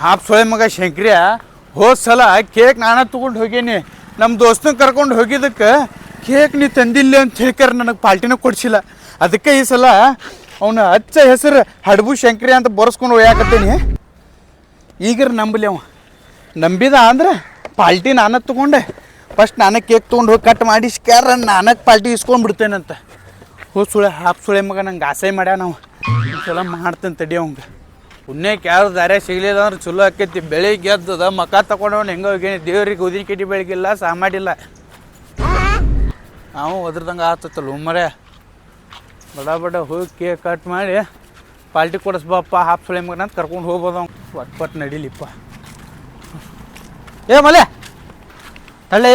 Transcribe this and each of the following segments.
ಹಾಪ್ ಸೊಳೆ ಮಗ ಶಂಕ್ರಿಯ, ಹೋದ ಸಲ ಕೇಕ್ ನಾನ ತಗೊಂಡು ಹೋಗೇನಿ. ನಮ್ಮ ದೋಸ್ತನ ಕರ್ಕೊಂಡು ಹೋಗಿದ್ದಕ್ಕೆ ಕೇಕ್ ನೀ ತಂದಿಲ್ಲ ಅಂತ ಹೇಳ್ಕರ ನನಗೆ ಪಾಲ್ಟಿನ ಕೊಡಿಸಿಲ್ಲ. ಅದಕ್ಕೆ ಈ ಸಲ ಅವನ ಅಚ್ಚ ಹೆಸರು ಹಡಬು ಶಂಕ್ರಿ ಅಂತ ಬರ್ಸ್ಕೊಂಡು ಒಯ್ಯಾಕತ್ತೀನಿ ಈಗರ ನಂಬಲಿ ಅವ. ನಂಬಿದ ಅಂದ್ರೆ ಪಾಲ್ಟಿ ನಾನ ತಗೊಂಡೆ. ಫಸ್ಟ್ ನಾನೇ ಕೇಕ್ ತೊಗೊಂಡು ಹೋಗಿ ಕಟ್ ಮಾಡಿ ಸ್ಕ್ಯಾರ ನಾನಕ್ಕೆ ಪಾಲ್ಟಿ ಇಸ್ಕೊಂಡು ಬಿಡ್ತೇನಂತ. ಹೋ ಸುಳೆ ಹಾಪ್ ಸುಳೆ ಮಗ ನಂಗೆ ಆಸೆ ಮಾಡ್ಯ ನಾವು ಈ ಸಲ ಮಾಡ್ತೇನೆ ತಡಿ ಅವಂಗೆ. ಪುಣ್ಯಕ್ಕೆ ಯಾರು ದಾರ್ಯ ಸಿಗ್ಲಿಲ್ಲ ಅಂದ್ರೆ ಚಲೋ ಆಕೈತಿ. ಬೆಳಿಗ್ಗೆ ಎದ್ದದ ಮಕ ತಗೊಂಡವನು ಹೆಂಗ ಹೋಗಿ ದೇವ್ರಿಗೆ ಉದಿನ ಕಿಟಿ ಬೆಳಗಿಲ್ಲ ಸಾ ಮಾಡಿಲ್ಲ. ನಾವು ಒದ್ರದಂಗೆ ಆತತ್ತಲ್ಲ ಉಮ್ಮರೆ ಬಡ ಬಡ ಹೋಗಿ ಕೇಕ್ ಕಟ್ ಮಾಡಿ ಪಾಲ್ಟಿ ಕೊಡಿಸ್ಬಪ್ಪ ಹಾಫ್ ಫ್ಲೇಮ್ ಅಂತ ಕರ್ಕೊಂಡು ಹೋಗ್ಬೋದು ಅವ್ನು ಒಟ್ ಪಟ್ ನಡಿಲಿಪ್ಪ. ಏ ಮಲೆ ತಳ್ಳಿ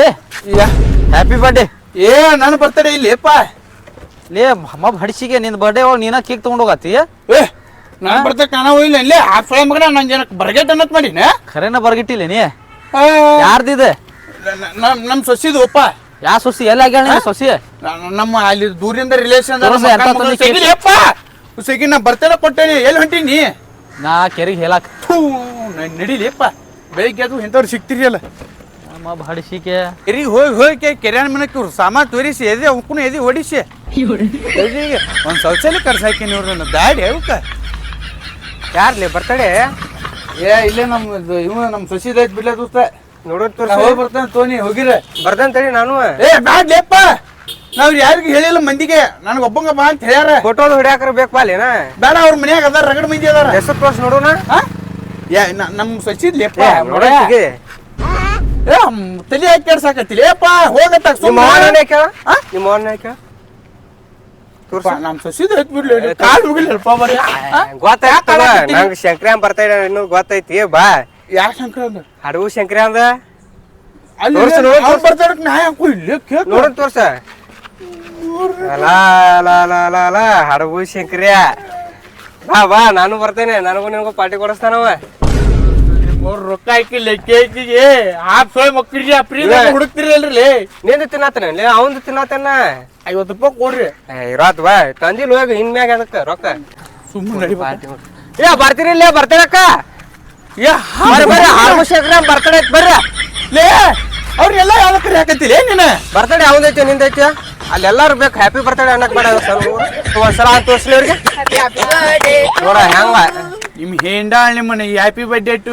ಹ್ಯಾಪಿ ಬರ್ಡೇ ಏ ನನ್ನ ಬರ್ತಡೇ ಇಲ್ಲಿಪ್ಪ ಲೇ ಮಬ್ಬ ಹಡಿಸಿಗೆ ನಿನ್ನ ಬರ್ಡೇ ಒಳಗೆ ನೀನ ಕೇಕ್ ತೊಗೊಂಡು ಹೋಗತ್ತಿ ಏ ನಾನು ಬರ್ತಾ ಕಾಣವ ಇಲ್ಲ ಇಲ್ಲೇ ಹಾಪ್ ಸುಳೆ ಮಗನ ನಂಗೆ ಏನಕ್ಕೆ ಬರ್ಗೆಟ್ ಅನ್ನತ್ ಮಾಡಿನ ಖರೇನ ಬರ್ಗಿಟ್ಟಿಲ್ಲ ನೀ? ಯಾರ್ದಿದೆ? ನಮ್ ನಮ್ಮ ಸೊಸಿದು ಅಪ್ಪ ಯಾ ಸೊಸಿ? ಎಲ್ಲ ಆಗ್ಯಾಳ ಸೊಸಿ? ನಮ್ಮ ಅಲ್ಲಿ ದೂರಿಂದ ರಿಲೇಷನ್? ಸೆಗಿ ನಾ ಬರ್ತೇನೆ ಕೊಟ್ಟೇನಿ ಎಲ್ಲಿ ಹೊಂಟೀನಿ ನಾ? ಕೆರಿಗೆ ಹೇಳಕ್. ನಡೀಲಿಪ್ಪ ಬೆಳಿಗ್ಗೆ ಅದು ಇಂಥವ್ರು ಸಿಗ್ತೀರಿ ಅಲ್ಲ ಮಬ್ಬ ಹಡಿಸಿಕೆ ಕೆರಿಗೆ ಹೋಗಿ ಹೋಗಿ ಕೆರೆಯನ್ ಮನಕ್ಕೆ ಇವ್ರು ಸಾಮಾನು ತೋರಿಸಿ ಎದೆ ಅವಕ್ಕೂ ಎದೆ ಹೊಡಿಸಿ. ಒಂದು ಶೌಚಾಲಯ ಕರ್ಸಾಕಿನಿ ಇವ್ರು ನನ್ನ ದಾಡಿ ಅವಕ್ಕ ಯಾರ್ಲಿ ಬರ್ತಡೆ ಏ ಇಲ್ಲೇ ನಮ್ಮ ಇವ ನಮ್ಮ ಐತ್ ಬಿಡ್ಲ ದೋಸ್ತ. ನೋಡೋದ್ ನಾ ಹೋಗಿ ಬರ್ತೇನೆ ತೋನಿ ಹೋಗಿರ. ಬರ್ತಂತೇಳಿ ನಾನು. ಏ ಬ್ಯಾಡ್ಲೇಪ್ಪ ನಾವ್ ಯಾರಿಗೂ ಹೇಳಿಲ್ಲ ಮಂದಿಗೆ. ನನಗೆ ಒಬ್ಬಂಗ ಬಾ ಅಂತ ಹೇಳ್ಯಾರ. ಫೋಟೋ ಹೊಡ್ಯಾಕ್ರ ಬೇಕು ಅಲ್ಲೇನ ಬೇಡ ಅವ್ರ ಮನ್ಯಾಗ ಅದಾರ ರಗಡ್ ಮಂದಿ ಅದಾರ. ಹೆಸರು ತೋರ್ಸ್ ನೋಡೋಣ. ಏ ಯಾ ನ- ನಮ್ ಸಚಿದ್ಲೇಪ್ಪ ನೋಡೋಕೆ ಏ ತಲೆ ಹಾಕಿ ಕೆಡ್ಸಾಕತ್ತಿಲ್ಲ ಏಪ್ಪ ಹೋಗತ್ತ ನಿಮ್ಮ ಕೇಳ ನಿಮ್ಮ ಅವನ ಕೇಳ ನಮ್ ಸಸಿದ್ ಹತ್ ಬಿಡ್ಲಿ ಕಾಲ್ ಹೋಗಿಲ್ಲಪ್ಪ ಬರೀ. ಗೊತ್ತಾಯ್ತು ನಂಗೆ ಶಂಕ್ರ ಬರ್ತಾ ಇನ್ನು ಗೊತ್ತೈತಿ ಬಾ. ಯಾ ಶಂಕರ ಅಂದ? ಹಡವು ಶಂಕ್ರಿ ಅಂದ? ಅಲ್ಲಿ ನೋಡು, ನಾ ಯಾಕೋ ಇಲ್ಲೇ ಕೇಕ್ ನೋಡೋಣ ತೋರ್ಸ. ಹಡಗು ಶಂಕ್ರಿಯ. ಬಾ ಬಾ ನಾನು ಬರ್ತೇನೆ ನನಗೂ ನಿನಗೂ ಪಾರ್ಟಿ ಕೊಡಿಸ್ತಾನವ ಮೂರ್ ರೊಕ್ಕ ಹಾಕಿಲ್ಲ ಕೇಕಿಗೆ ಹಾಫ್ ಸೋಯ್ ಮಕ್ಕಳಿಗೆ ಫ್ರೀ ಲೇ ಹುಡುಕ್ತಿರಲ್ರಿ. ನಿಂದು ತಿನ್ನತ್ತನ ಅವಂದು ತಿನ್ನತ್ತನ ಐವತ್ತು ರೂಪಾಯಿ ಕೊಡ್ರಿ. ಇರಾತ್ ಬಾ ತಂದಿಲ್ ಹೋಗಿ ಇನ್ಮ್ಯಾಗ ಅದಕ್ಕೆ ರೊಕ್ಕ. ಸುಮ್ಮನೆ. ಏ ಬರ್ತೀರಿ ಇಲ್ಲೇ ಬರ್ತೇನಕ್ಕ ಏ ಬರ್ರಿ ಬರ್ರಿ ಹಾರ್ಮೋ ಶಂಕ್ರ ಬರ್ತಡೇ ಐತ್ ಬರ್ರಿ. ಲೇ ಅವ್ರೆಲ್ಲ ಯಾವ್ದಕ್ರಿ ಹಾಕತ್ತಿಲ್ಲ ನೀನು? ಬರ್ತಡೇ ಅವಂದೈತಿ ನಿಂದೈತಿ? ಅಲ್ಲೆಲ್ಲಾರು ಬೇಕು ಹ್ಯಾಪಿ ಬರ್ತಡೇ ಅನ್ನಕ್ ಬೇಡ ಒಂದ್ಸಲ. ತೋರಿಸ್ಲಿ ಅವ್ರಿಗೆ. ನೋಡ ಹೆಂಗ? ನಿಮ್ ಹೇಂಡಾಳ್ ನಿಮ್ಮನ್ನ ಹ್ಯಾಪಿ ಬರ್ಡೇ ಟು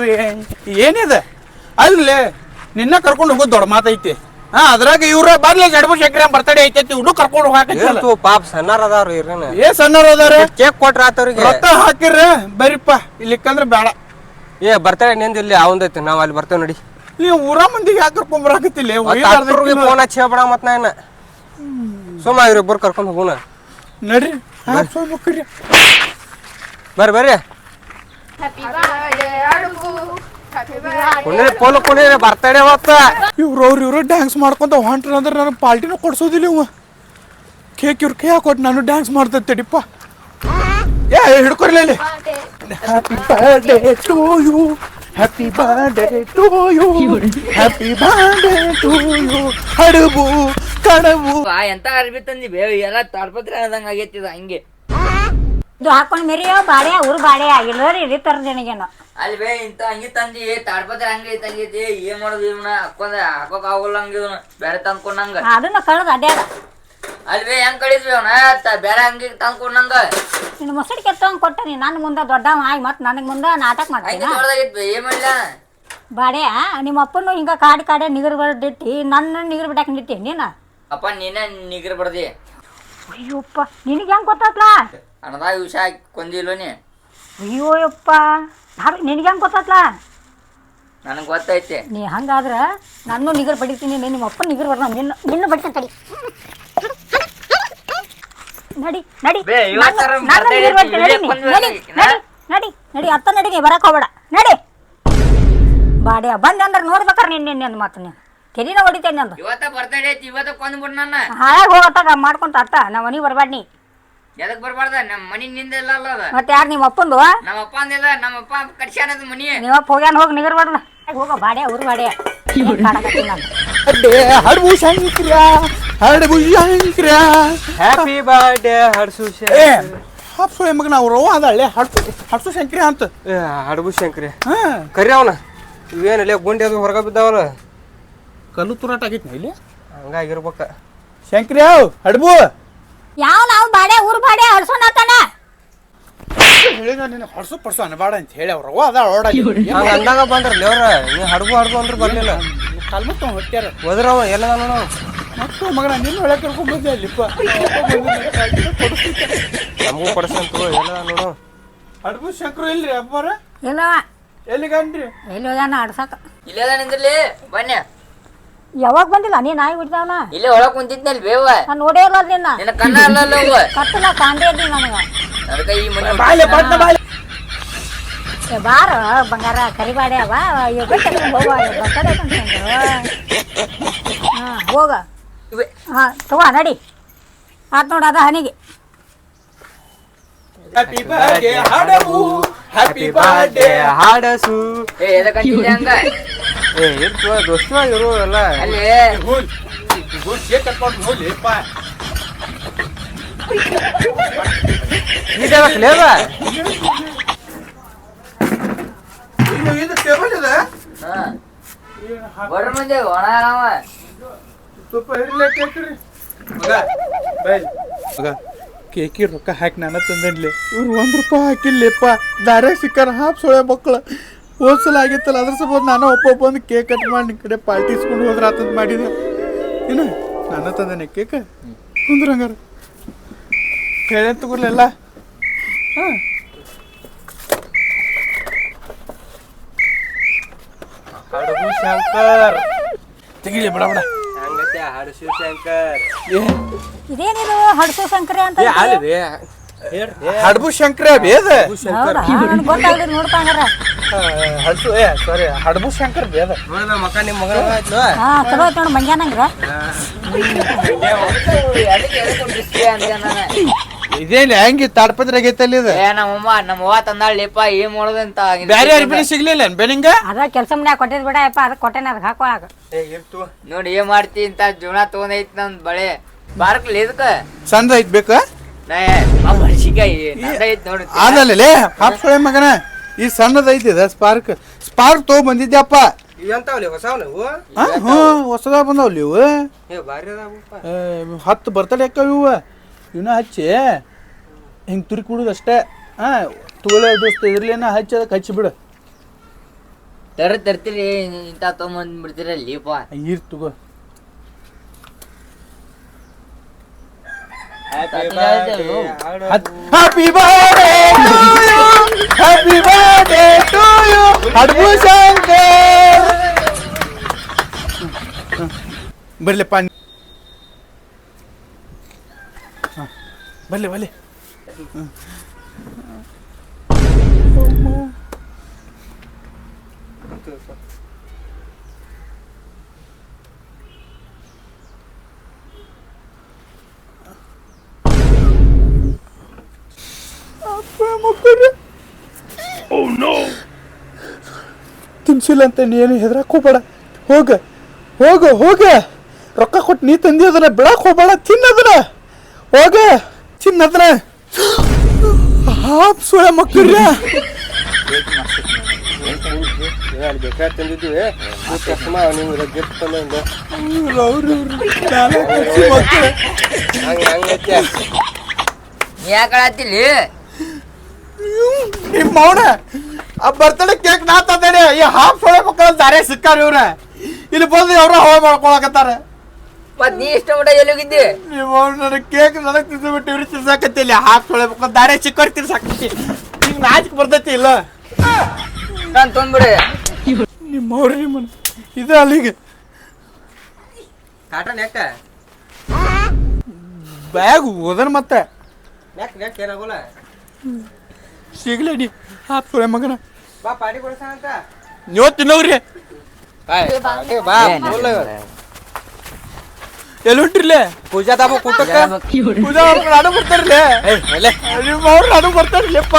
ಏನಿದೆ? ಅಲ್ಲೇ ನಿನ್ನ ಕರ್ಕೊಂಡು ಹೋಗೋದು ದೊಡ್ಡ ಮಾತೈತಿ. ಹಾ ಅದ್ರಾಗ ಇವ್ರ ಬರ್ಲಿ ಗಡಬು ಶಂಕರ ಬರ್ತಡೇ ಐತೈತಿ ಇವ್ನು ಕರ್ಕೊಂಡು ಹೋಗಿ ಪಾಪ ಸಣ್ಣಾರ ಅದಾರ ಏ ಸಣ್ಣವ್ರು ಅದಾರ ಕೇಕ್ ಕೊಟ್ರ ಆತವ್ರಿಗೆ ರೊಕ್ಕ ಹಾಕಿರ ಬರಿಪ್ಪ ಇಲ್ಲಿಕ್ಕಂದ್ರ ಬೇಡ. ಏ ಬರ್ತಡೇ ನಿಂದ ಇಲ್ಲಿ ಅವಂದೈತಿ ನಾವ್ ಅಲ್ಲಿ ಬರ್ತೇವೆ ನೋಡಿ. ನೀವು ಊರ ಮಂದಿಗೆ ಯಾಕೆ ಕರ್ಕೊಂಡ್ ಬರಾಕತ್ತಿಲ್ಲ? ಫೋನ್ ಹಚ್ಚಿ ಹೇಳ್ಬೇಡ ಮತ್ ನಾ ಸುಮ್ಮ ಇವ್ರಿಬ್ಬರು ಕರ್ಕೊಂಡ್ ಹೋಗೋಣ. ನಡ್ರಿ. ಬರ್ರಿ ಬರ್ರಿ. ಕುಂಡ್ರಿ ಪೋಲ್ ಕುಂಡ್ರಿ ಬರ್ತಡೇ ಅವತ್ತ. ಇವ್ರು ಅವ್ರು ಇವ್ರು ಡ್ಯಾನ್ಸ್ ಮಾಡ್ಕೊಂತ ಹೊಂಟ್ರ ಅಂದ್ರೆ ನನಗೆ ಪಾಲ್ಟಿನೂ ಕೊಡ್ಸೋದಿಲ್ಲ ಇವ ಕೇಕ್ ಇವ್ರ ಕೈ ಹಾಕೊಟ್ಟು ನಾನು ಡ್ಯಾನ್ಸ್ ಮಾಡ್ತೇನೆ ತಡಿಪ್ಪ ಏ ಹಿಡ್ಕೊರ್ಲಿ ಇಲ್ಲಿ happy birthday to you happy birthday to you happy birthday to you ಹಡಬು ಕಡಬು. ಆ ಎಂತ ಅರ್ಬಿ ತಂದಿ ಬೇ ಎಲ್ಲ ತಾಡ್ಪತ್ರೆ ಅನ್ನದಂಗ ಆಗೈತಿ ಇದು ಹಂಗೆ. ಇದು ಹಾಕೊಂಡ್ ಮೇರಿಯೋ ಬಾಳೆ ಅವ್ರು ಬಾಳೆ ಆಗಿಲ್ಲ ರೀ ರೀ ತರದೇನಿಗೇನು ಅಲ್ಲಿ ಬೇ ಇಂತ ಹಂಗಿ ತಂದಿ ತಾಡ್ಪತ್ರ ಹಂಗೆ ತಂಗೈತಿ ಏನ್ ಮಾಡೋದು ಇವನ? ಹಾಕೊಂಡ ಹಾಕೋಕ್ ಆಗೋಲ್ಲ ಹಂಗ ಇವನು ಬೇರೆ ತಂದ್ಕೊಂಡಂಗ ಅದನ್ನ ಕಳ್ದ ಅಡ್ಯಾಡ. ಅಲ್ಲಿ ಬೇ ಹೆಂಗ್ ಕಳಿದ್ವಿ ಅವನ? ಬೇರೆ ಹಂಗಿ ತಂದ್ಕೊಂಡಂಗ ನಿನ್ನ ಮೊಸಡಿ ಕೆತ್ತವಂಗ್ ಕೊಟ್ಟ ನೀ ನನ್ನ ಮುಂದೆ ದೊಡ್ಡವ ಆಗಿ ಮತ್ತೆ ನನಗೆ ಮುಂದೆ ನಾಟಕ ಮಾಡ್ತೀನಿ. ಬೇ ಏನ್ ಬಾಡೆ ನಿಮ್ಮ ಅಪ್ಪನು ಹಿಂಗ ಕಾಡಿ ಕಾಡೆ ನಿಗರ್ ಬಡ್ದಿಟ್ಟಿ ನನ್ನ ನಿಗರ್ ಬಿಡಾಕ ನಿಟ್ಟಿ ನೀನ? ಅಪ್ಪ ನೀನೇ ನಿಗರ್ ಬಡ್ದಿ ಅಯ್ಯೋಪ್ಪ ನಿನಗೆ ಹೆಂಗ್ ಗೊತ್ತಾತ್ಲ? ಅಣ್ಣದಾಗ ವಿಷ ಹಾಕಿ ಕೊಂದಿಲ್ವನಿ ಅಯ್ಯೋ ಯಪ್ಪ ನಾನು ನಿನಗೆ ಹೆಂಗೆ ಗೊತ್ತಾತ್ಲ? ನನಗೆ ಗೊತ್ತೈತೆ. ನೀ ಹಂಗಾದ್ರೆ ನಾನು ನಿಗರ್ ಬಡಿತೀನಿ ನಿಮ್ಮ ಅಪ್ಪ ನಿಗರ್ ಬರ್ನ ನಿನ್ನ ನಿನ್ನ ಬಡಿತಾನೆ ತಡಿ. ನಡಿ ನಡಿ. ಬೇ, ಇವತ್ತರ ನಾನು- ನಾನು ನಿಗರ್ ಬರ್ತೀನಿ, ನಡಿ ನೀ, ನಡಿ ಬರ್ತೀನಿ, ನಡಿ ನಡಿ ನಡಿ ಅತ್ತ ನಡಿ ನೀ ಬರಕ್ ಹೋಗ್ಬೇಡ. ನಡಿ. ಬಾಡಿ ಬಂದೆ ಅಂದ್ರೆ ನೋಡ್ಬೇಕಾರ ನಿನ್ನ ನಿನ್ನ ಮಾತು ನೀನು. ಕೆರಿನ ಹೊಡಿತೇನೆ ಅಂದ್ರೆ ಇವತ್ತ ಬರ್ತಡೇ ಐತಿ ಇವತ್ತ ಕೊಂದ್ಬಿಡ್ ನನ್ನ. ಹಾಳಾಗಿ ಹೋಗತ್ತಾಗ ಮಾಡ್ಕೊಂತ ಅತ್ತ. ನಾ ಮನೆಗೆ ಬರಬೇಡ ನೀ ಎದಕ್ ಬರಬಾರ್ದ? ನಮ್ಮ ಮನಿ ನಿಂದ ಇಲ್ಲ ಅಲ್ಲ ಅದ. ಮತ್ತೆ ಯಾರು ನಿಮ್ಮ ಅಪ್ಪಂದು? ನಮ್ಮ ಅಪ್ಪ ಅಂದಿಲ್ಲ ನಮ್ಮ ಅಪ್ಪ ಕಡ್ಸ್ಯಾನದ ಮನಿ. ನಿಮ್ಮ ಅಪ್ಪ ಹೋಗ್ಯಾನ ಹೋಗಿ ನಿಗರ್ ಬರ್ದ ಹೋಗ ಬಾಡೆ ಕಾಣಕತ್ತೀನಿ ನಾನು? ಹಡ್ಬು ಶಂಕರ ಹಡಬು ಶಂಕರ ಹ್ಯಾಪಿ ಬರ್ಡೇ ಹಡ್ಸು ಹಡ್ಸು ಎಮ್ಮಗ ನಾವು ರೋ ಅವ್ರು ಅವ್ವ ಅದ ಹಳ್ಳಿ ಹಡ್ಸು ಹಡ್ಸು ಶಂಕ್ರಿ ಅಂತ. ಹಡ್ಬು ಹಡಬು ಶಂಕ್ರಿ ಹಾ. ಕರಿ ಅವನ. ಇವೇನಲ್ಲಿ ಗುಂಡಿ ಅದು ಹೊರಗ ಬಿದ್ದಾವಲ್ಲ? ಕಲ್ಲು ತುರಾಟ ಆಗೈತಿ ಇಲ್ಲಿ? ಹಂಗಾಗಿರ್ಬೇಕ. ಶಂಕ್ರಿ ಅವ್ ಹಡ್ಬು. ಯಾವ ನಾವು ಬಾಡೆ ಊರ್ ಬಾಡೆ ಹಡ್ಸೋಣತಾನ ಹೇಳಿದ ನಿನ್ನ ಹೊಡ್ಸು ಪಡ್ಸು ಅನ್ಬಾಡ ಅಂತ ಹೇಳಿ ಅವ್ರು. ಅವ್ವ ಅದ ಓಡ ಹಂಗ ಅಂದಾಗ ಬಂದ್ರೆ ಅವ್ರ ನೀ ಹಡ್ಗು ಹಡಬು ಅಂದ್ರೆ ಬರ್ಲಿಲ್ಲ. ಕಲ್ಮತ್ ಹೊಟ್ಟ್ಯಾರ ಹೋದ್ರವ ಎಲ್ಲ ನಾನು ಮತ್ತು ಮಗನ ನಿನ್ನ ಒಳಗೆ ಕರ್ಕೊಂಡ್ ಬಂದೆ ಅಲ್ಲಿಪ್ಪ ನಮಗೂ ಕೊಡ್ಸಂತ ಎಲ್ಲ ನೋಡು. ಹಡ್ಬು ಶಂಕರು ಇಲ್ರಿ ಅಪ್ಪಾರ ಇಲ್ಲ ಎಲ್ಲಿಗನ್ರಿ ಎಲ್ಲಿ ಹೋಗ್ಯಾನ ಆಡ್ಸಕ? ಇಲ್ಲ ನಿಂದ್ರಲಿ ಬನ್ನಿ. ಯಾವಾಗ ಬಂದಿಲ್ಲ? ನೀ ನಾಯಿ ಬಿಡ್ತಾವನ ಇಲ್ಲೇ ಒಳಗ್ ಕುಂತಿದ್ನಲ್ಲಿ ಬೇವ. ನಾನು ನೋಡೇ ಇಲ್ಲ ನಿನ್ನ. ನಿನ್ನ ಕಣ್ಣ ಅಲ್ಲಲ್ಲ ಅವ. ಕತ್ತಲ ಕಾಂದೇ ಇದ್ದೀನಿ ನನಗ. ಅದಕ್ಕೆ ಈ ಮನೆ ಬಾಯ್ಲೆ ಪಟ್ನ ಬಾಯ್ಲೆ ಏ ಬಾರ ಬಂಗಾರ ಕರಿಬಾಡೆ ಅವ. ಈಗ ಕರ್ಕೊಂಡ್ ಹೋಗ ಬರ್ತಾರೆ ಹಾ ಹೋಗ. ಇವೆ. ಹಾ ತಗೋ ನಡಿ. ಆತ್ ನೋಡ ಅದ ಹನಿಗೆ ಹ್ಯಾಪಿ ಬರ್ಡೇ ಹಡಬು ಹ್ಯಾಪಿ ಬರ್ಡೇ ಹಾಡಸು. ಏ ಎದಕ್ಕೆ ಹಂಗ? ಏ ಇರ್ತು ದೋಸ್ತ ಇರು ಎಲ್ಲ. ಅಲ್ಲಿ. ಹೋಗ್ಲಿಪ್ಪ ಇದು ಟೇಬಲ್ ಇದೆ ಹಾ. ಬಡ್ರ ಮಂದಿ ಒಣ ಅವ ಸ್ವಲ್ಪ ಇರ್ಲಿ ಕೇಕ್ ಮಗ ಬೈ. ಮಗ ಕೇಕಿ ರೊಕ್ಕ ಹಾಕಿ ನಾನು ತಂದನ್ಲಿ? ಇವ್ರು ಒಂದ್ ರೂಪಾಯಿ ಹಾಕಿಲ್ಲಪ್ಪ. ದಾರ್ಯಾಗ ಸಿಕ್ಕಾರ ಹಾಪ್ ಸೊಳೆ ಮಕ್ಕಳು ಹೋದ್ಸಲ ಆಗಿತ್ತಲ್ಲ ಅದ್ರ ಸಂಬಂಧ ನಾನು ಒಬ್ಬ ಬಂದು ಕೇಕ್ ಕಟ್ ಮಾಡಿ ನಿನ್ ಕಡೆ ಪಾರ್ಟಿ ಇಸ್ಕೊಂಡು ಹೋದ್ರೆ ಆತಂತ ಮಾಡಿದೆ ಏನು ನಾನು ತಂದೇನೆ ಕೇಕ್? ಕುಂದ್ರ ಹಂಗಾರ. ಹೇಳ ತಗೊರ್ಲಿಲ್ಲ ಹಾಂ. ಹಡಬು ಶಂಕರ್. ತೆಗಿಲಿ ಬಡ ಬಡ. ಹಂಗತ್ತೆ ಇದೇನಿದು ಹಡ್ಸು ಅಂತ ಏ ಐತಿ? ಅಲ್ವೇ ಹೇಳ್ರಿ. ಹಡ್ಬು ಶಂಕರ ಬೇದ ಗೊತ್ತಾಗ್ಲಿ ನೋಡ್ತಾ ಹಡ್ಸು ಏ ಸಾರಿ ಹಡಬು ಶಂಕರ್ ಬೇದ ಮಕ್ಕ ನಿಮ್ಮ ಮಗನ ಆಯ್ತು ಹಾ ಚಲೋ ಐತಿ ನೋಡಿ ಮಂಜಾನಂಗ್ರ ಇದೇನ್ ಹೆಂಗಿ ತಾಡ್ಪತ್ರೆ ಆಗೈತಲ್ಲಿ ಇದು? ಏ ನಮ್ಮಮ್ಮ ನಮ್ಮವ್ವ ತಂದಾಳಿಪ್ಪ ಏನ್ ಮಾಡೋದಂತ ಬ್ಯಾರೆ ಅರ್ಬಿನಿ ಸಿಗ್ಲಿಲ್ಲ ಬೆನಿಂಗ ಅದ ಕೆಲಸ ಮನ್ಯಾಗ ಕೊಟ್ಟಿದ್ ಬಿಡ ಅಪ್ಪ ಅದಕ್ಕೆ ಕೊಟ್ಟೆನ ಅದಕ್ಕೆ ಇತ್ತು ನೋಡಿ ಏನ್ ಮಾಡ್ತಿ ಅಂತ ಜೀವನ ತಗೊಂಡೈತಿ ನನ್ ಬಳೆ. ಬಾರ್ಕ್ಲಿ ಇದಕ್ಕ. ಚಂದ ಐತ್ ಬೇಕ? ನಾ ಬಳ್ಸಿಕಾಯಿ ನಂದೈತ್ ನೋಡಿ. ಆದಲ್ಲೇ ಪಾಪ ಸೊಳೆ ಮಗನ? ಈ ಸಣ್ಣದ ಐತಿ ಇದ ಸ್ಪಾರ್ಕ್ ಸ್ಪಾರ್ಕ್ ತಗೋ ಬಂದಿದ್ಯಪ್ಪ ಇವಂತಾವಲಿ ಹೊಸಾವ್ ನೀವು ಹಾ ಹ್ಞೂ ಹೊಸದ ಬಂದಾವಲ್ಲಿ ಇವು. ಏ ಭಾರಿ ಅದಾವಪ್ಪ ಏ, ಹತ್ತು ಬರ್ತಡೆ ಅಕ್ಕ ಇವು. ಇವನ್ನ ಹಚ್ಚಿ ಹಿಂಗೆ ತುರಿ ಕುಡುದು ಅಷ್ಟೇ. ಹಾಂ ತಗೊಳ್ಳೆ ದೋಸ್ತ ಇದ್ರಲ್ಲೇನ ಹಚ್ಚಿ ಅದಕ್ಕೆ ಹಚ್ಚಿ ಬಿಡು. ತರ ತರ್ತೀರಿ ಇಂತ ತಗೊಂಡ್ ಬಿಡ್ತೀರಲ್ಲಿಪ್ಪ ಈರ್ ತಗೋ. Happy birthday happy birthday to you ಹಡ್ಬು Shankar ಬರ್ಲಿಪ್ಪ ಹ, ಬರ್ಲಿ ಬರ್ಲಿ ತಿನ್ಸಿಲ್ಲ ಅಂತ ನೀನು ಹೆದರಕ್ ಹೋಗ್ಬೇಡ. ಹೋಗ ಹೋಗ ಹೋಗ. ರೊಕ್ಕ ಕೊಟ್ಟು ನೀ ತಂದಿ ಅದನ್ನ ಬಿಡಕ್ ಹೋಗ್ಬೇಡ ತಿನ್ನದನ ಹೋಗ ತಿನ್ನದನ ಹಾಪ್ ಸುಳ ಮಕ್ಕಳ್ರ. ಬೇಕಾದ್ ಕಸ್ಮ ನಿಮ್ಗೆ ಗಿಫ್ಟ್ ತಂದ ಹಂಗ ಹಂಗೈತೆ ನೀ ಯಾಕೆ ನಿಮ್ಮ ಮೌನ ಆ ಬರ್ತಡೇ ಕೇಕ್ ನಾ ತಂದೇನೆ ಈ ಹಾಫ್ ಸೊಳೆ ಮಕ್ಕಳ ದಾರೆ ಸಿಕ್ಕಾರ ಇವ್ರ. ಇಲ್ಲಿ ಬಂದು ಅವ್ರ ಹೋಳ ಮಾಡ್ಕೊಳಕತ್ತಾರ. ಮತ್ ನೀ ಇಷ್ಟ ಮಟ ಎಲ್ಲಿ ಹೋಗಿದ್ದಿ? ನೀವು ನನಗೆ ಕೇಕ್ ನನಗೆ ತಿನ್ಸ್ಬಿಟ್ಟು ಇವ್ರು ತಿನ್ಸಾಕತ್ತಿ ಇಲ್ಲಿ ಹಾಫ್ ಸೊಳೆ ಮಕ್ಕಳ ದಾರೆ ಸಿಕ್ಕೋರ್ ತಿನ್ಸಾಕತ್ತಿ. ಹಿಂಗೆ ನಾಚಿಕೆ ಬರ್ತೈತಿ ಇಲ್ಲ? ನಾನ್ ತಂದ್ಬಿಡಿ. ನಿಮ್ಮ ಅವ್ರಿ ನಿಮ್ಮನ್ನ ಇದು ಅಲ್ಲಿಗೆ. ಕಾಟನ್ ಯಾಕ? ಬ್ಯಾಗ್ ಓದನ್ ಮತ್ತೆ. ಯಾಕ ಯಾಕೆ ಏನಾಗೋಲ್ಲ? ಸಿಗ್ಲಿ ನೀ. ಹಾಫ್ ಸೊಳೆ ಮಗನ. ಬಾ ಪಾಡಿ ಕೊಡ್ಸ ಅಂತ. ನೀವು ತಿನ್ನೋಗ್ರಿ. ಬಾ ಫುಲ್ ಎಲ್ಲಿ ಹೊಂಟ್ರಿಲೆ? ಪೂಜಾ ತಾಪ ಕೂಟಕ್ಕ ಪೂಜಾ ಅವ್ರ ನಾನು ಬರ್ತಾರಲ್ಲೇ ನಿಮ್ಮ ಅವ್ರು ನಡು ಬರ್ತಾರಲ್ಲಪ್ಪ